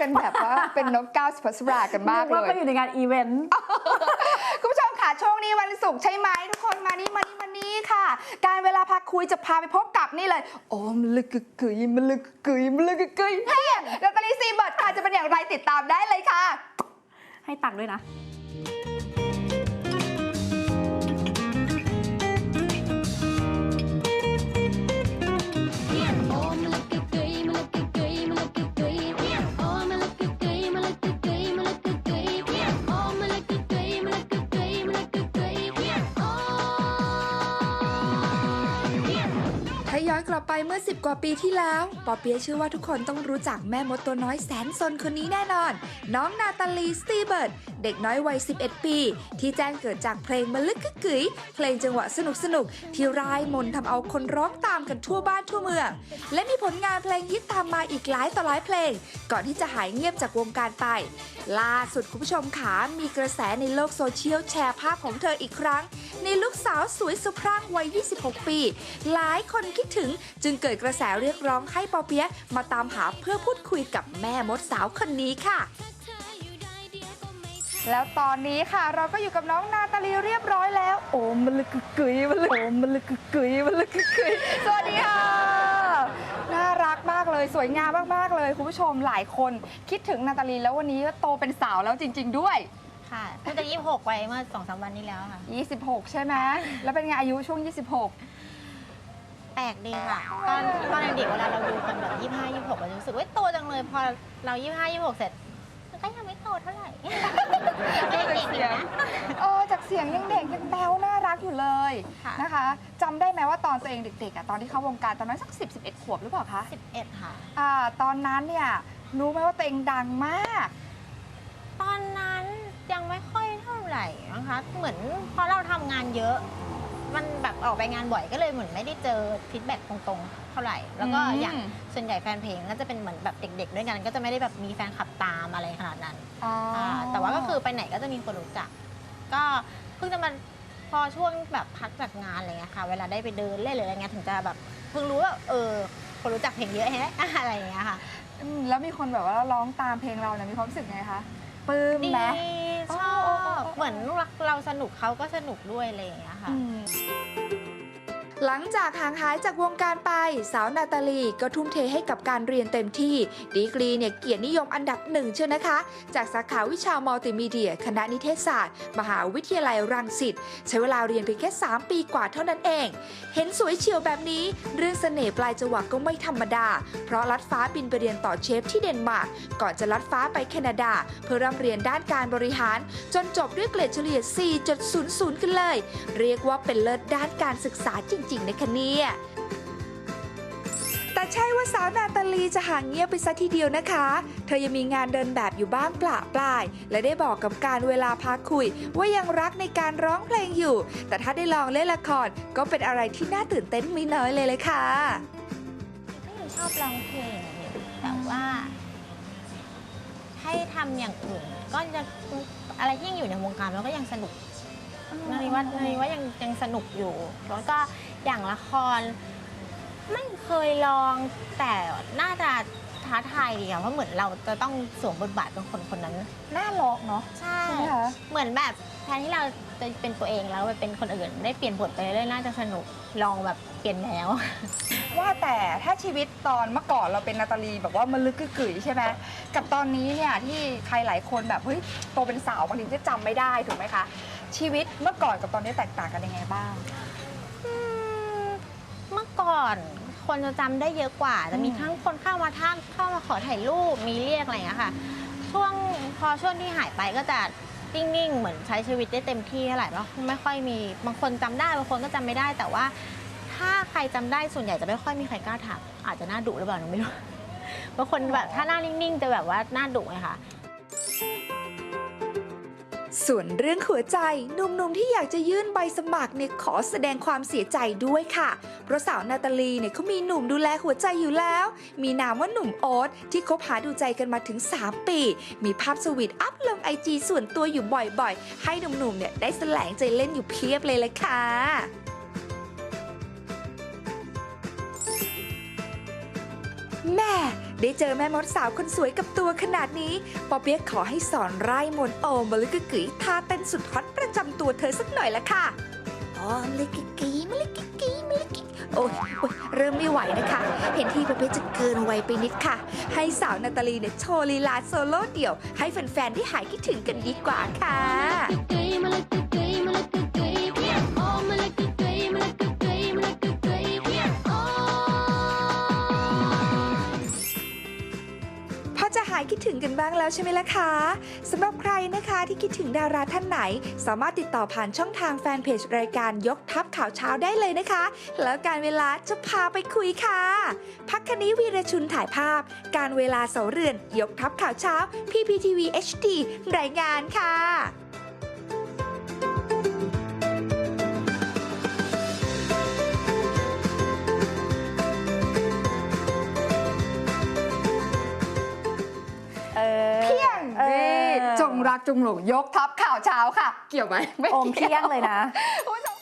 กันแบบว่าเป็นนกก้าวสุภัสรากันมากนึเลว่ายไปอยู่ในงานอีเวนต์คุณผู้ชมค่ะช่วงนี้วันศุกร์ใช่ไหมทุกคนมานี่มานี่มานี่ค่ะ การเวลาพักคุยจะพาไปพบกับนี่เลยโอ้มลึกกึกกึยมลึกกึกกึยมลึกกึกกึยเฮ้ยแล้วตาลีซีเบิร์ดค่ะจะเป็นอย่างไรติดตามได้เลยค่ะ ให้ตังค์ด้วยนะ ถ้าย้อนกลับไปเมื่อ 10 กว่าปีที่แล้วปอเปียะเชื่อว่าทุกคนต้องรู้จักแม่มดตัวน้อยแสนซนคนนี้แน่นอน น้องนาตาลีสตีเบิร์ดเด็กน้อยวัย 11 ปี ที่แจ้งเกิดจากเพลงมลึกกึกกึ๋ยเพลงจังหวะสนุกสนุกที่รายมนทำเอาคนร้องตามกันทั่วบ้านทั่วเมือง และมีผลงานเพลงฮิตตามมาอีกหลายต่อหลายเพลง ก่อนที่จะหายเงียบจากวงการไป ล่าสุดคุณผู้ชมขามีกระแสในโลกโซเชียลแชร์ภาพของเธออีกครั้ง ในลูกสาวสวยสะพรั่งวัย 26 ปี หลายคนคิดถึงจึงเกิดกระแสเรียกร้องให้ปอเปียะมาตามหาเพื่อพูดคุยกับแม่มดสาวคนนี้ค่ะแล้วตอนนี้ค่ะเราก็อยู่กับน้องนาตาลีเรียบร้อยแล้ว โอ้มันลึกกึกกึยมันลึกโอ้มันลึกกึกกึยมันลึกกึกกึยสวัสดีค่ะน่ารักมากเลยสวยงามมากๆเลยคุณผู้ชมหลายคนคิดถึงนาตาลีแล้ววันนี้ก็โตเป็นสาวแล้วจริง ๆ ด้วย ค่ะเพิ่งจะยี่สิบหกไปเมื่อสองสามวันนี้แล้วค่ะ 26 ใช่ไหมแล้วเป็นไงอายุช่วง 26 แปลกดีค่ะ ตอนตอนเด็กๆเวลาเราดูคนแบบยี่ห้ายี่หกเราจะรู้สึกว่าโตจังเลย พอเรายี่ห้ายี่หกเสร็จมันก็ยังไม่โตเท่าไหร่เด็กๆอยู่นะ เออจากเสียงยังเด็กยังแบ๊วน่ารักอยู่เลยค่ะ นะคะจำได้ไหมว่าตอนตัวเองเด็กๆอะตอนที่เข้าวงการตอนนั้นสัก 10 11 ขวบหรือเปล่าคะสิบเอ็ดค่ะ อ่าตอนนั้นเนี่ยรู้ไหมว่าตัวเองดังมาก ตอนนั้น คะ เหมือนพอเราทำงานเยอะ มันแบบออกไปงานบ่อยก็เลยเหมือนไม่ได้เจอฟีดแบ็กตรงๆ เท่าไหร่ แล้วก็อืม อย่างส่วนใหญ่แฟนเพลงก็จะเป็นเหมือนแบบเด็ก ๆ ด้วยกัน ก็จะไม่ได้แบบมีแฟนคลับตามอะไรขนาดนั้น อ๋อออ่าแต่ว่าก็คือไปไหนก็จะมีคนรู้จัก ก็เพิ่งจะมาพอช่วงแบบพักจากงานอะไรเงี้ยค่ะ เวลาได้ไปเดินเล่นหรืออะไรเงี้ยถึงจะแบบเพิ่งรู้ว่าเออคนรู้จักเพลงเยอะแฮะ อะไรอย่างเงี้ยค่ะมแล้วมีคนแบบว่าร้องตามเพลงเราเนี่ยมีความรู้สึกไงคะปลื้มดีไหมชอบ เหมือนเราสนุกเขาก็สนุกด้วยอะไรอย่างเงี้ยค่ะ หลังจากห่างหายจากวงการไป สาวนาตาลีก็ทุ่มเทให้กับการเรียนเต็มที่ ดีกรีเนี่ยเกียรตินิยมอันดับหนึ่งเชียวนะคะ จากสาขาวิชามัลติมีเดีย คณะนิเทศศาสตร์ มหาวิทยาลัยรังสิตใช้เวลาเรียนเพียงแค่ 3 ปีกว่าเท่านั้นเอง เห็นสวยเฉียวแบบนี้ เรื่องเสน่ห์ปลายจวักก็ไม่ธรรมดา เพราะลัดฟ้าบินไปเรียนต่อเชฟที่เดนมาร์กก่อนจะลัดฟ้าไปแคนาดา เพื่อร่ำเรียนด้านการบริหาร จนจบด้วยเกรดเฉลี่ย 4.00 กันเลย เรียกว่าเป็นเลิศด้านการศึกษาจริงๆนะคะเนี่ย แต่ใช่ว่าสาวนาตาลีจะห่างเงียบไปซะทีเดียวนะคะ เธอยังมีงานเดินแบบอยู่บ้างปละปลาย และได้บอกกับการเวลาพักคุย ว่ายังรักในการร้องเพลงอยู่ แต่ถ้าได้ลองเล่นละครก็เป็นอะไรที่น่าตื่นเต้นไม่น้อยเลยเลยค่ะ ก็ยังชอบร้องเพลงอยู่แต่ว่า ให้ทำอย่างอื่นก็จะอะไรที่ยังอยู่ในวงการมันก็ยังสนุก นาริว่านาริว่ายังยังสนุกอยู่ แล้วก็อย่างละคร ไม่เคยลองแต่น่าจะ ท้าทายดีอะเพราะเหมือนเราจะต้องสวมบทบาทเป็นคนคนนั้น น่าลองเนาะ ใช่ใช่ไหมคะ เหมือนแบบแทนที่เราจะเป็นตัวเองแล้วไปเป็นคนอื่น ได้เปลี่ยนบทไปเรื่อยๆน่าจะสนุกลองแบบเปลี่ยนแนว ว่าแต่ถ้าชีวิตตอนเมื่อก่อนเราเป็นนาตาลีแบบว่ามันลึกกึกกึ๋ยใช่ไหมกับตอนนี้เนี่ยที่ใครหลายคนแบบเฮ้ยโตเป็นสาวบางทีจะจำไม่ได้ถูกไหมคะ ชีวิตเมื่อก่อนกับตอนนี้แตกต่างกันยังไงบ้างอืมเมื่อก่อน คนจะจำได้เยอะกว่า จะมีอืมทั้งคนเข้ามาทักเข้ามาขอถ่ายรูปมีเรียกอะไรอย่างเงี้ยค่ะ ช่วงพอช่วงที่หายไปก็จะนิ่งๆ เหมือนใช้ชีวิตได้เต็มที่เท่าไหร่เพราะไม่ค่อยมีบางคนจำได้บางคนก็จำไม่ได้ แต่ว่า ถ้าใครจำได้ส่วนใหญ่จะไม่ค่อยมีใครกล้าถามอาจจะน่าดุหรือเปล่าหนูไม่รู้ บางคนแบบถ้าหน้านิ่งๆ จะแบบว่าน่าดุไงคะ ส่วนเรื่องหัวใจหนุ่มๆที่อยากจะยื่นใบสมัครเนี่ยขอแสดงความเสียใจด้วยค่ะ เพราะสาวนาตาลีเนี่ยเขามีหนุ่มดูแลหัวใจอยู่แล้ว มีนามว่าหนุ่มโอ๊ตที่คบหาดูใจกันมาถึง 3 ปี มีภาพสวีทอัพลงไอจีส่วนตัวอยู่บ่อยๆ ให้หนุ่มๆเนี่ยได้แสลงใจเล่นอยู่เพียบเลยละค่ะแม่ ได้เจอแม่มดสาวคนสวยกับตัวขนาดนี้ ปอเปี๊ยกขอให้สอนไร่มนต์โอมมะลึกกึกกึ๋ยท่าเต้นสุดฮอตประจำตัวเธอสักหน่อยละค่ะโอมมะลึกกึกกึ๋ยมะลึกกึกกึ๋ยมะลึกกึกโอ้ยโอ้ยเริ่มไม่ไหวนะคะ เห็นที่ปอเปี๊ยกจะเกินวัยไปนิดค่ะ ให้สาวนาตาลีเนี่ยโชว์ลีลาโซโล่เดี่ยว ให้แฟนๆได้หายคิดถึงกันดีกว่าค่ะ คิดถึงกันบ้างแล้วใช่ไหมล่ะคะสำหรับใครนะคะที่คิดถึงดาราท่านไหน สามารถติดต่อผ่านช่องทางแฟนเพจรายการยกทัพข่าวเช้าได้เลยนะคะ แล้วการเวลาจะพาไปคุยค่ะ พักคณิวีรชุนถ่ายภาพ การเวลาเสาเรือน ยกทัพข่าวเช้า PPTV HD รายงานค่ะ งรักจงหลงยกทัพข่าวเช้าค่ะ เกี่ยวไหมไม่โอมเที่ยงเลยนะ คุณผู้ชม